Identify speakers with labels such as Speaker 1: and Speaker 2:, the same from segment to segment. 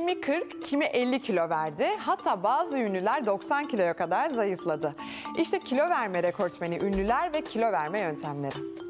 Speaker 1: Kimi 40, kimi 50 kilo verdi. Hatta bazı ünlüler 90 kiloya kadar zayıfladı. İşte kilo verme rekortmeni ünlüler ve kilo verme yöntemleri.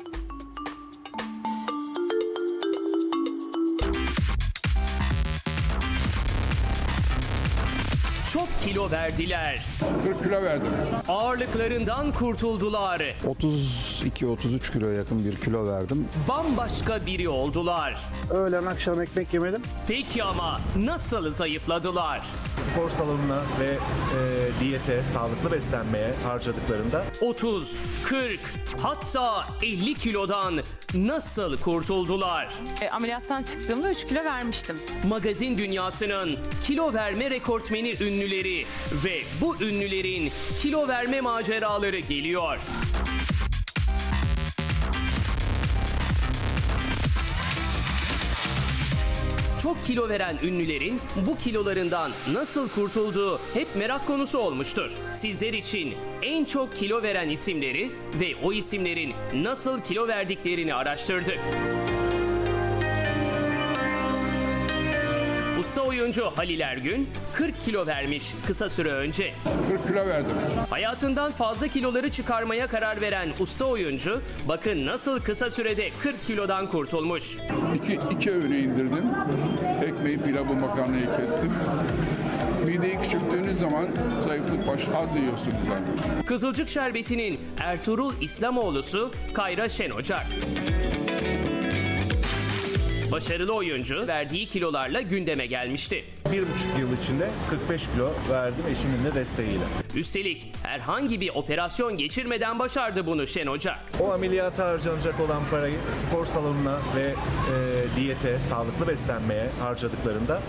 Speaker 2: Çok kilo verdiler.
Speaker 3: 40 kilo verdim.
Speaker 2: Ağırlıklarından kurtuldular.
Speaker 4: 32-33 kilo yakın bir kilo verdim.
Speaker 2: Bambaşka biri oldular.
Speaker 5: Öğlen akşam ekmek yemedim.
Speaker 2: Peki ama nasıl zayıfladılar?
Speaker 6: spor salonuna ve e, diyete, sağlıklı beslenmeye harcadıklarında
Speaker 2: 30, 40, hatta 50 kilodan nasıl kurtuldular?
Speaker 7: E, ameliyattan çıktığımda 3 kilo vermiştim.
Speaker 2: Magazin dünyasının kilo verme rekortmeni ünlüleri ve bu ünlülerin kilo verme maceraları geliyor. Çok kilo veren ünlülerin bu kilolarından nasıl kurtulduğu hep merak konusu olmuştur. Sizler için en çok kilo veren isimleri ve o isimlerin nasıl kilo verdiklerini araştırdık. Usta oyuncu Halil Ergün 40 kilo vermiş kısa süre önce.
Speaker 3: 40 kilo verdim.
Speaker 2: Hayatından fazla kiloları çıkarmaya karar veren usta oyuncu bakın nasıl kısa sürede 40 kilodan kurtulmuş.
Speaker 3: İki, iki öğüne indirdim. Ekmeği, pilavı, makarnayı kestim. Mideyi küçülttüğünüz zaman zayıflık baş az yiyorsunuz zaten.
Speaker 2: Kızılcık Şerbeti'nin Ertuğrul İslamoğlu'su Kayra Şen Ocak. Başarılı oyuncu verdiği kilolarla gündeme gelmişti.
Speaker 6: bir buçuk yıl içinde 45 kilo verdim eşimin de desteğiyle.
Speaker 2: Üstelik herhangi bir operasyon geçirmeden başardı bunu Şen Ocak.
Speaker 6: O ameliyata harcanacak olan parayı spor salonuna ve e, diyete, sağlıklı beslenmeye harcadıklarında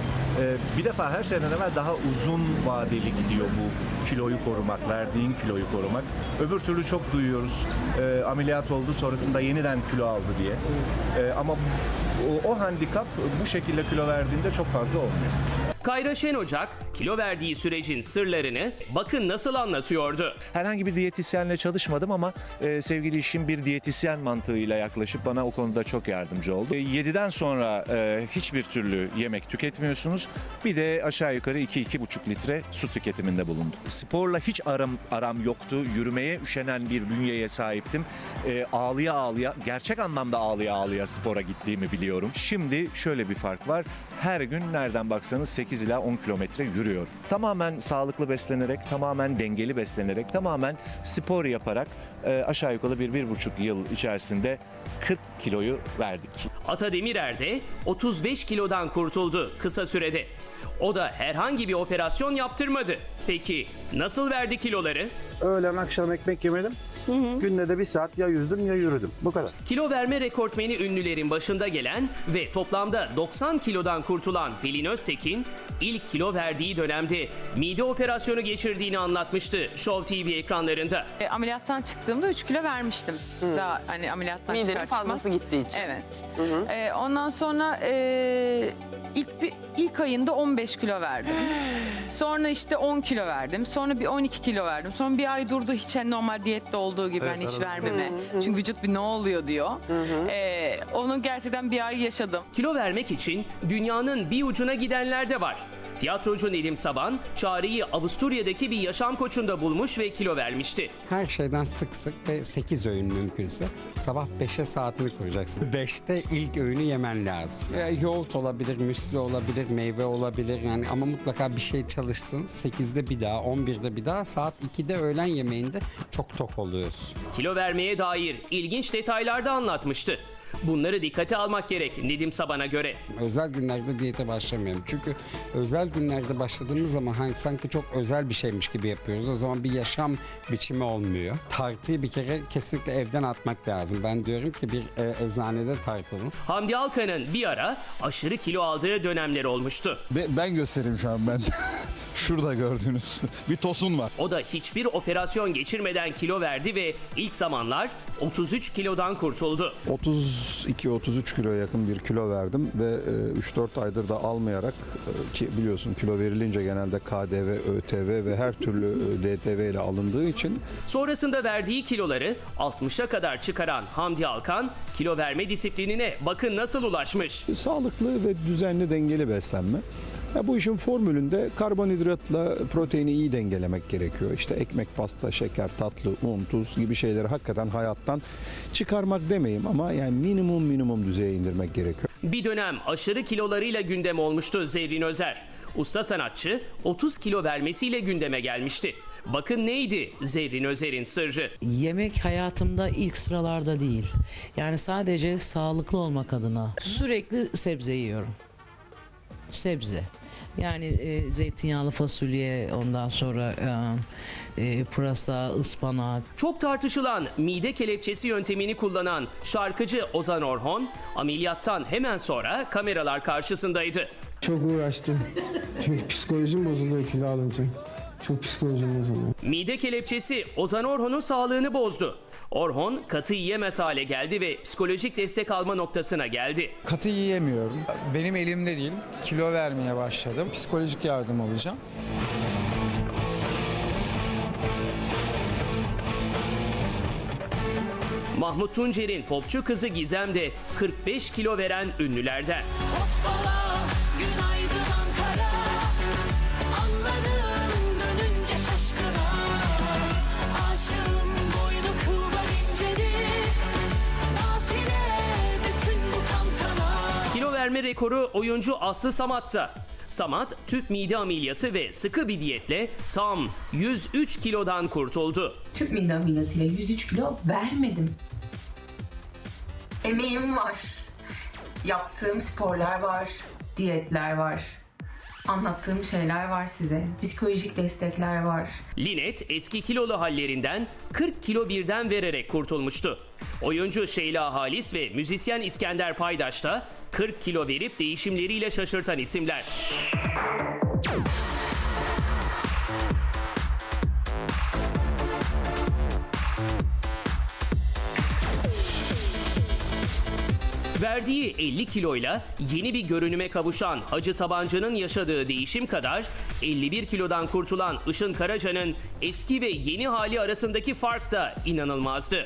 Speaker 6: e, bir defa her şeyden evvel daha uzun vadeli gidiyor bu kiloyu korumak, verdiğin kiloyu korumak. Öbür türlü çok duyuyoruz e, ameliyat oldu sonrasında yeniden kilo aldı diye. E, ama o, o handikap bu şekilde kilo verdiğinde çok fazla olmuyor.
Speaker 2: Kayra Şen Ocak kilo verdiği sürecin sırlarını bakın nasıl anlatıyordu.
Speaker 8: Herhangi bir diyetisyenle çalışmadım ama e, sevgili işim bir diyetisyen mantığıyla yaklaşıp bana o konuda çok yardımcı oldu. E, 7'den sonra e, hiçbir türlü yemek tüketmiyorsunuz. Bir de aşağı yukarı 2-2,5 litre su tüketiminde bulundum. Sporla hiç aram aram yoktu. Yürümeye üşenen bir bünyeye sahiptim. E, ağlıya ağlıya, gerçek anlamda ağlıya ağlıya spora gittiğimi biliyorum. Şimdi şöyle bir fark var. Her gün nereden baksanız 8 ila 10 kilometre yürüyorum. Tamamen sağlıklı beslenerek, tamamen dengeli beslenerek, tamamen spor yaparak e, aşağı yukarı bir, bir buçuk yıl içerisinde 40 kiloyu verdik.
Speaker 2: Ata Demirer de 35 kilodan kurtuldu kısa sürede. O da herhangi bir operasyon yaptırmadı. Peki nasıl verdi kiloları?
Speaker 5: Öğlen akşam ekmek yemedim. Günde de bir saat ya yüzdüm ya yürüdüm. Bu kadar.
Speaker 2: Kilo verme rekortmeni ünlülerin başında gelen ve toplamda 90 kilodan kurtulan Pelin Öztekin, ilk kilo verdiği dönemde mide operasyonu geçirdiğini anlatmıştı Show TV ekranlarında.
Speaker 7: E, ameliyattan çıktığımda 3 kilo vermiştim. Daha hani ameliyattan
Speaker 1: Midenin
Speaker 7: çıkar çıkmaz.
Speaker 1: fazlası gittiği için.
Speaker 7: Evet. E, ondan sonra e, ilk bir, ilk ayında 15 kilo verdim. Sonra işte 10 kilo verdim. Sonra bir 12 kilo verdim. Sonra bir ay durdu hiç hani normal diyette olduğu gibi hani hiç vermeme. Çünkü vücut bir ne oluyor diyor. E, onu gerçekten bir ay yaşadım.
Speaker 2: Kilo vermek için dünyanın bir ucuna gidenler de var. Tiyatrocu Nedim Saban, çareyi Avusturya'daki bir yaşam koçunda bulmuş ve kilo vermişti.
Speaker 9: Her şeyden sık sık ve 8 öğün mümkünse sabah 5'e saatini koyacaksın. 5'te ilk öğünü yemen lazım. E, yoğurt olabilir, müsli olabilir, meyve olabilir yani ama mutlaka bir şey çalışsın. 8'de bir daha, 11'de bir daha, saat 2'de öğlen yemeğinde çok tok oluyorsun.
Speaker 2: Kilo vermeye dair ilginç detaylar da anlatmıştı. Bunları dikkate almak gerek Nedim Saban'a göre.
Speaker 9: Özel günlerde diyete başlamayalım. Çünkü özel günlerde başladığımız zaman hani sanki çok özel bir şeymiş gibi yapıyoruz. O zaman bir yaşam biçimi olmuyor. Tartıyı bir kere kesinlikle evden atmak lazım. Ben diyorum ki bir e, eczanede tartılın.
Speaker 2: Hamdi Alkan'ın bir ara aşırı kilo aldığı dönemler olmuştu.
Speaker 4: Ben göstereyim şu an ben. Şurada gördüğünüz bir tosun var.
Speaker 2: O da hiçbir operasyon geçirmeden kilo verdi ve ilk zamanlar 33 kilodan kurtuldu.
Speaker 4: 32-33 kilo yakın bir kilo verdim ve e, 3-4 aydır da almayarak e, ki biliyorsun kilo verilince genelde KDV, ÖTV ve her türlü e, DTV ile alındığı için
Speaker 2: Sonrasında verdiği kiloları 60'a kadar çıkaran Hamdi Alkan kilo verme disiplinine bakın nasıl ulaşmış.
Speaker 4: sağlıklı ve düzenli dengeli beslenme. Ya bu işin formülünde karbonhidratla proteini iyi dengelemek gerekiyor. İşte ekmek, pasta, şeker, tatlı, un, tuz gibi şeyleri hakikaten hayattan çıkarmak demeyeyim ama yani minimum minimum düzeye indirmek gerekiyor.
Speaker 2: Bir dönem aşırı kilolarıyla gündem olmuştu Zerrin Özer. Usta sanatçı 30 kilo vermesiyle gündeme gelmişti. Bakın neydi Zerrin Özer'in sırrı?
Speaker 10: Yemek hayatımda ilk sıralarda değil. Yani sadece sağlıklı olmak adına sürekli sebze yiyorum. Sebze. Yani e, zeytinyağlı fasulye, ondan sonra e, e, pırasa, ıspanak,
Speaker 2: Çok tartışılan mide kelepçesi yöntemini kullanan şarkıcı Ozan Orhon ameliyattan hemen sonra kameralar karşısındaydı.
Speaker 11: Çok uğraştım. Çünkü psikolojim bozuluyor kilo alınca. Çok psikolojim bozuluyor.
Speaker 2: Mide kelepçesi Ozan Orhon'un sağlığını bozdu. Orhon katı yiyemez hale geldi ve psikolojik destek alma noktasına geldi.
Speaker 12: Katı yiyemiyorum. Benim elimde değil. Kilo vermeye başladım. Psikolojik yardım alacağım.
Speaker 2: Mahmut Tuncer'in popçu kızı Gizem de 45 kilo veren ünlülerden.
Speaker 13: Hoppala,
Speaker 2: verme rekoru oyuncu Aslı Samat'ta. Samat tüp mide ameliyatı ve sıkı bir diyetle tam 103 kilodan kurtuldu.
Speaker 13: Tüp mide ameliyatıyla 103 kilo vermedim. Emeğim var. Yaptığım sporlar var, diyetler var. Anlattığım şeyler var size. Psikolojik destekler var.
Speaker 2: Linet eski kilolu hallerinden 40 kilo birden vererek kurtulmuştu. Oyuncu Şeyla Halis ve müzisyen İskender Paydaş da 40 kilo verip değişimleriyle şaşırtan isimler. Verdiği 50 kiloyla yeni bir görünüme kavuşan Hacı Sabancı'nın yaşadığı değişim kadar 51 kilodan kurtulan Işın Karaca'nın eski ve yeni hali arasındaki fark da inanılmazdı.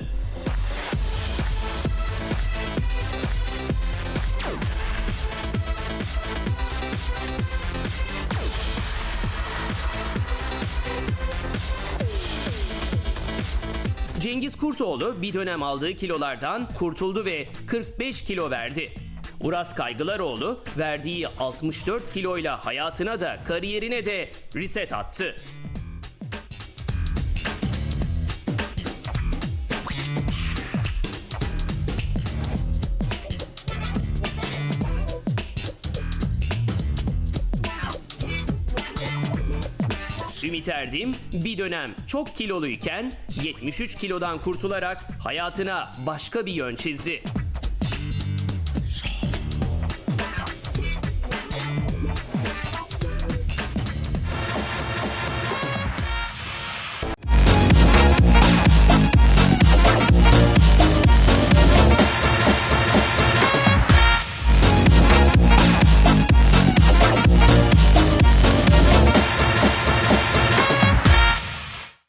Speaker 2: Cengiz Kurtoğlu bir dönem aldığı kilolardan kurtuldu ve 45 kilo verdi. Uras Kaygılaroğlu verdiği 64 kiloyla hayatına da kariyerine de reset attı. Ümit Erdim bir dönem çok kiloluyken 73 kilodan kurtularak hayatına başka bir yön çizdi.